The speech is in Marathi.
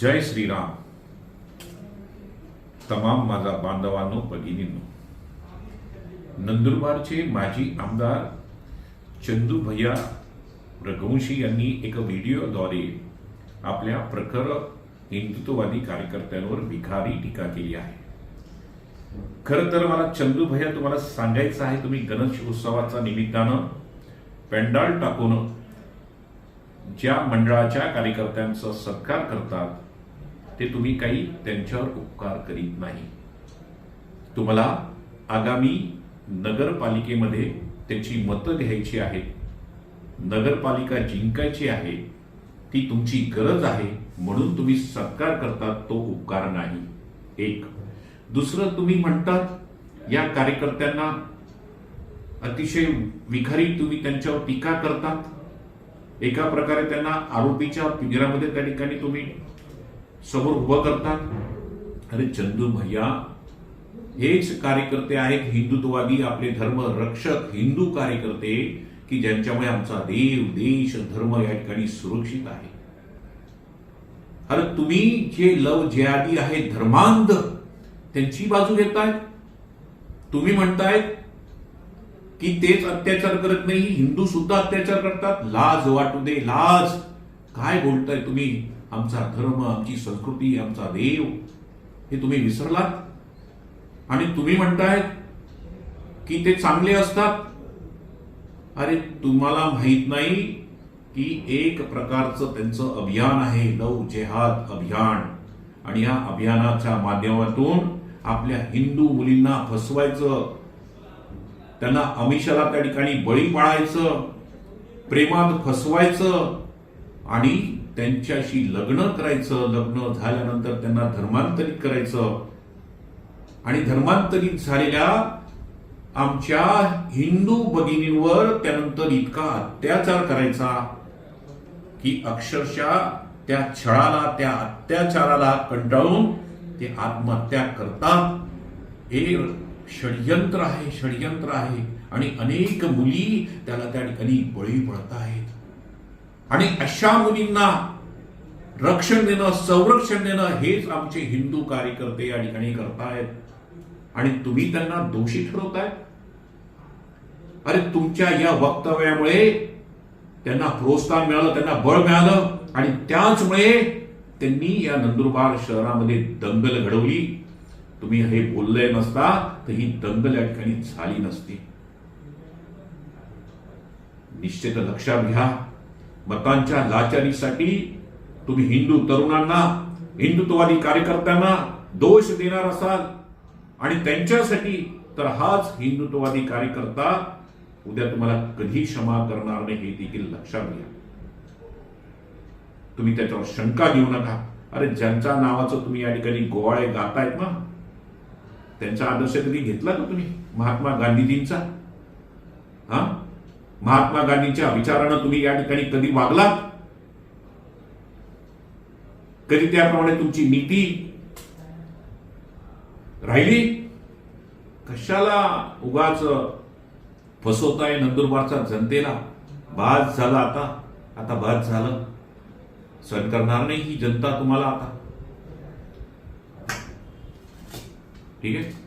जय श्रीराम. तमाम माझा बांधवांनो भगिनींनो. नंदुरबारचे माजी आमदार चंदू भैया रघुवंशी यांनी एका व्हिडिओद्वारे आपल्या प्रखर हिंदुत्ववादी कार्यकर्त्यांवर विखारी टीका केली आहे. खरं तर मला चंदू भैया तुम्हाला सांगायचं आहे तुम्ही गणेश उत्सवाचा निमित्तानं पेंडाल टाकून ज्या मंडळाच्या कार्यकर्त्यांचा सत्कार करतात ते तुम्ही काही त्यांच्यावर उपकार करीत नाही. तुम्हाला आगामी नगरपालिकेमध्ये त्याची मतं घ्यायची आहेत नगरपालिका जिंकायची आहे ती तुमची गरज आहे म्हणून तुम्ही सत्कार करतात तो उपकार नाही. एक. दुसरं तुम्ही म्हणतात या कार्यकर्त्यांना अतिशय विखारी तुम्ही त्यांच्यावर टीका करतात. एका प्रकारे त्यांना आरोपीच्या पिंजऱ्यामध्ये त्या ठिकाणी तुम्ही समोर उभं करतात. अरे चंदू भैया हेच कार्यकर्ते आहेत हिंदुत्ववादी आपले धर्म रक्षक हिंदू कार्यकर्ते की ज्यांच्यामुळे आमचा देव देश धर्म या ठिकाणी सुरक्षित आहे. अरे तुम्ही जे लव जे आधी आहे धर्मांध त्यांची बाजू घेतायत? तुम्ही म्हणतायत की तेच अत्याचार करत नाही हिंदू सुद्धा अत्याचार करतात. लाज वाटू दे लाज. काय बोलताय तुम्ही? आमचा धर्म आमची संस्कृती आमचा देव. हे तुम्ही विसरलात? आणि तुम्ही म्हणताय की ते चांगले असतात? अरे तुम्हाला माहीत नाही की एक प्रकारचं त्यांचं अभियान आहे लव जेहाद अभियान. आणि या अभियानाच्या माध्यमातून आपल्या हिंदू मुलींना फसवायचं त्यांना अमिषाला त्या ठिकाणी बळी पाळायचं प्रेमात फसवायचं आणि त्यांच्याशी लग्न करायचं. लग्न झाल्यानंतर त्यांना धर्मांतरित करायचं. आणि धर्मांतरित झालेल्या आमच्या हिंदू भगिनींवर त्यानंतर इतका अत्याचार करायचा की अक्षरशः त्या छळाला त्या अत्याचाराला कंटाळून ते आत्महत्या करतात. हे षडयंत्र आहे षडयंत्र आहे. आणि अनेक मुली त्याला त्या ठिकाणी बळी पडत आहेत. आणि अशा मुलींना रक्षण देणं संरक्षण देणं हेच आमचे हिंदू कार्यकर्ते या ठिकाणी करतायत. आणि तुम्ही त्यांना दोषी ठरवताय? अरे तुमच्या या वक्तव्यामुळे त्यांना प्रोत्साहन मिळालं त्यांना बळ मिळालं. आणि त्याचमुळे त्यांनी या नंदुरबार शहरामध्ये दंगल घडवली. तुम्ही हे बोलले नसता तर ही दंगल या ठिकाणी झाली नसती. निश्चित लक्षात घ्या. मतांच्या लाचारीसाठी तुम्ही हिंदू तरुणांना हिंदुत्ववादी कार्यकर्त्यांना दोष देणार असाल. आणि त्यांच्यासाठी तर हाच हिंदुत्ववादी कार्यकर्ता उद्या तुम्हाला कधी क्षमा करणार नाही हे देखील लक्षात घ्या. तुम्ही त्याच्यावर शंका घेऊ नका. अरे ज्यांच्या नावाचं तुम्ही या ठिकाणी गोवाळे गातायत ना त्यांचा आदर्श कधी घेतला का तुम्ही? महात्मा गांधीजींचा? हा? महात्मा गांधींच्या विचारानं तुम्ही या ठिकाणी कधी वागलात? कधी त्याप्रमाणे तुमची नीती राहिली? कशाला उगाच फसवताय नंदुरबारच्या जनतेला? बाद झाला आता. आता बाद झालं. सहन करणार नाही ही जनता तुम्हाला आता. ठीक आहे?